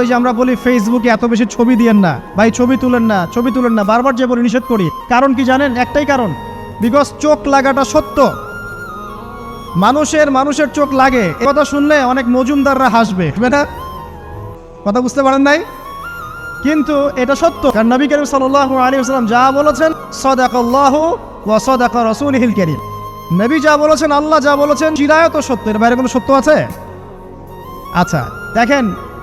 এই যে আমরা বলি ফেসবুকে এত বেশি ছবি দিয়েন না। ভাই, ছবি তুলেন না, ছবি তুলেন না। বারবার যে বলি নিষেধ করি। কারণ কি জানেন? একটাই কারণ। বিকজ চোখ লাগাটা সত্য। মানুষের মানুষের চোখ লাগে। এ কথা শুনলে অনেক মজুমদাররা হাসবে। না? কথা বুঝতে পারেন নাই? কিন্তু এটা সত্য। কারণ নবী করিম সাল্লাহ আলী আসসালাম যা বলেছেন, সদাকল্লাহ ও সদাক রসুল হিল করিম। নবী যা বলেছেন, আল্লাহ যা বলেছেন, চিরায়ত সত্য। এর বাইরে কোনো সত্য আছে? আচ্ছা দেখেন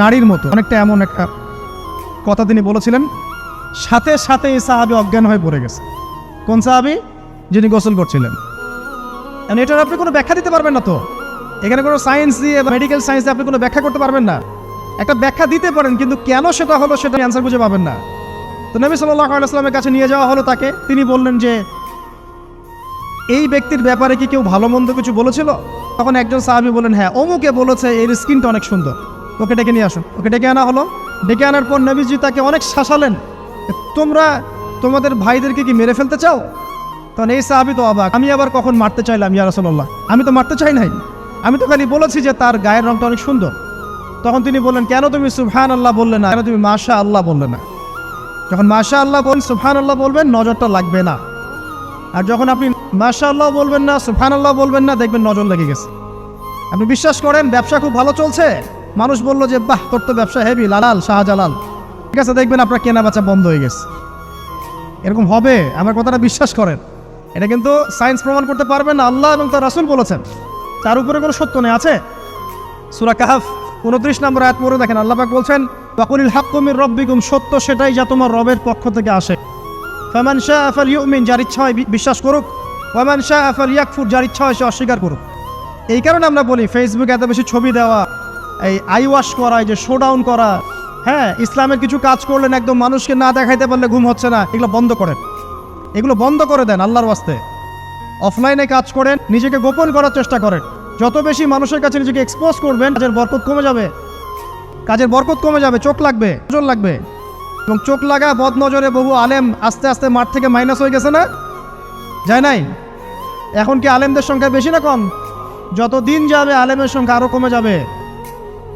নারীর মতো। অনেকটা এমন একটা কথা তিনি বলেছিলেন। সাথে সাথে এই সাহাবি অজ্ঞান হয়ে পড়ে গেছে। কোন সাহাবি? যিনি গোসল করছিলেন। এটার আপনি কোনো ব্যাখ্যা দিতে পারবেন না তো? এখানে কোনো সায়েন্স দিয়ে বা মেডিকেল সায়েন্স দিয়ে আপনি কোনো ব্যাখ্যা করতে পারবেন না? একটা ব্যাখ্যা দিতে পারেন, কিন্তু কেন সেটা হলো সেটা অ্যান্সার খুঁজে পাবেন না। তো নবী সাল্লাহ কাছে নিয়ে যাওয়া হলো তাকে। তিনি বললেন যে, এই ব্যক্তির ব্যাপারে কি কেউ ভালো মন্দ কিছু বলেছিল? তখন একজন সাহাবি বলেন হ্যাঁ অমুকে বলেছে, এর স্কিনটা অনেক সুন্দর। ওকে ডেকে নিয়ে আসুন ওকে ডেকে আনা হলো। ডেকে আনার পর নবীজি তাকে অনেক শাসালেন। তোমরা তোমাদের ভাইদেরকে কি মেরে ফেলতে চাও? তখন এই সাহাবি তো অবাক। আমি আবার কখন মারতে চাইলাম, ইয়া রাসূলুল্লাহ? আমি তো মারতে চাই নাই। আমি তো খালি বলেছি যে তার গায়ের রংটা অনেক সুন্দর। তখন তিনি বললেন, কেন তুমি সুফহান আল্লাহ বললে না? কেন তুমি মাশা আল্লাহ বললে না? যখন মাশা আল্লাহ বলেন সুবহান আল্লাহ বলবেন, নজরটা লাগবে না। আর যখন আপনি মাশা আল্লাহ বলবেন না সুবহান আল্লাহ বলবেন না, দেখবেন নজর লেগে গেছে। আপনি বিশ্বাস করেন, ব্যবসা খুব ভালো চলছে? মানুষ বলল যে, বাহ, তোর তো ব্যবসা হেভি লালাল, শাহজালাল। ঠিক আছে, দেখবেন আপনার কেনা বেচা বন্ধ হয়ে গেছে। এরকম হবে, আমার কথাটা বিশ্বাস করেন। এটা কিন্তু সায়েন্স প্রমাণ করতে পারবেন না আল্লাহ এবং তার রাসুল বলেছেন। তার উপরে কোনো সত্য নেই, আছে? সুরা কাহাফ, উনত্রিশ নম্বর আয়াত পড়ে দেখেন, আল্লাহ পাক বলছেন বাকুলিল হাক্কুমির রব্বিকুম সত্য সেটাই যা তোমার রবের পক্ষ থেকে আসে। ফামান শাহ আফাল ইউমিন যার ইচ্ছা হয় বিশ্বাস করুক। ওয়ামান শাহ আফাল ইয়াকফুর যার ইচ্ছা হয় সে অস্বীকার করুক। এই কারণে আমরা বলি ফেসবুকে এত বেশি ছবি দেওয়া এই আই ওয়াশ করা, এই যে শো ডাউন করা হ্যাঁ ইসলামের কিছু কাজ করলেন একদম মানুষকে না দেখাইতে পারলে ঘুম হচ্ছে না, এগুলো বন্ধ করেন। এগুলো বন্ধ করে দেন আল্লাহর ওয়াস্তে। অফলাইনে কাজ করেন, নিজেকে গোপন করার চেষ্টা করেন। যত বেশি মানুষের কাছে নিজেকে এক্সপোজ করবেন, কাজের বরকত কমে যাবে। কাজের বরকত কমে যাবে, চোখ লাগবে, নজর লাগবে। এবং চোখ লাগা বদ নজরে বহু আলেম আস্তে আস্তে মাঠ থেকে মাইনাস হয়ে গেছে না? যায় নাই? এখন কি আলেমদের সংখ্যা বেশি না কম? যত দিন যাবে, আলেমের সংখ্যা আরও কমে যাবে।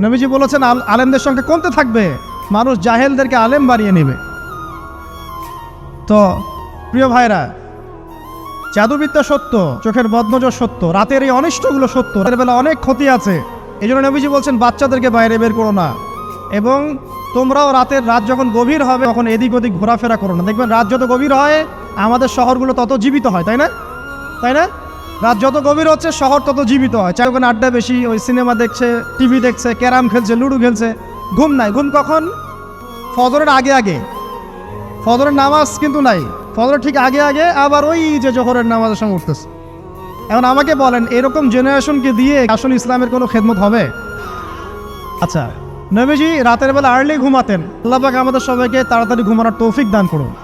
নবীজি বলেছেন, আল- আলেমদের সংখ্যা কমতে থাকবে, মানুষ জাহেলদেরকে আলেম বাড়িয়ে নেবে। তো, প্রিয় ভাইরা জাদুবিদ্যা সত্য, চোখের বদনজর সত্য, রাতের এই অনিষ্টগুলো সত্য, রাতের বেলা অনেক ক্ষতি আছে। এই জন্য নবীজি বলছেন, বাচ্চাদেরকে বাইরে বের করো না। এবং তোমরাও রাতের রাত যখন গভীর হবে, তখন এদিক ওদিক ঘোরাফেরা করো না। দেখবেন রাত যত গভীর হয়, আমাদের শহরগুলো তত জীবিত হয়, তাই না? তাই না? রাত যত গভীর হচ্ছে, শহর তত জীবিত হয়। চাই ওখানে আড্ডা বেশি ওই সিনেমা দেখছে, টিভি দেখছে, ক্যারাম খেলছে, লুডো খেলছে। ঘুম নাই। ঘুম কখন? ফজরের আগে আগে। ফজরের নামাজ কিন্তু নাই। ফজরের ঠিক আগে আগে, আবার ওই যে জোহরের নামাজের সঙ্গে উঠতেছে। এখন আমাকে বলেন, এরকম জেনারেশনকে দিয়ে আসলে ইসলামের কোনো খেদমত হবে? আচ্ছা নবীজি রাতের বেলা আর্লি ঘুমাতেন। আল্লাহবাক আমাদের সবাইকে তাড়াতাড়ি ঘুমানোর তৌফিক দান করুন।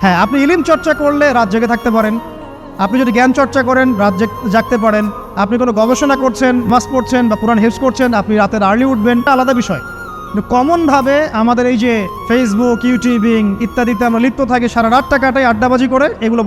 হ্যাঁ আপনি ইলিম চর্চা করলে রাত জেগে থাকতে পারেন। আপনি যদি জ্ঞান চর্চা করেন, রাত জেগ- জাগতে পারেন, আপনি কোনো গবেষণা করছেন মাস পড়ছেন বা পুরান হেল্প করছেন, আপনি রাতের আর্লি উঠবেন আলাদা বিষয়। কমনভাবে আমাদের এই যে ফেসবুক ইউটিউবিং ইত্যাদিতে আমরা লিপ্ত থাকি, সারা রাতটা কাটাই আড্ডাবাজি করে, এগুলো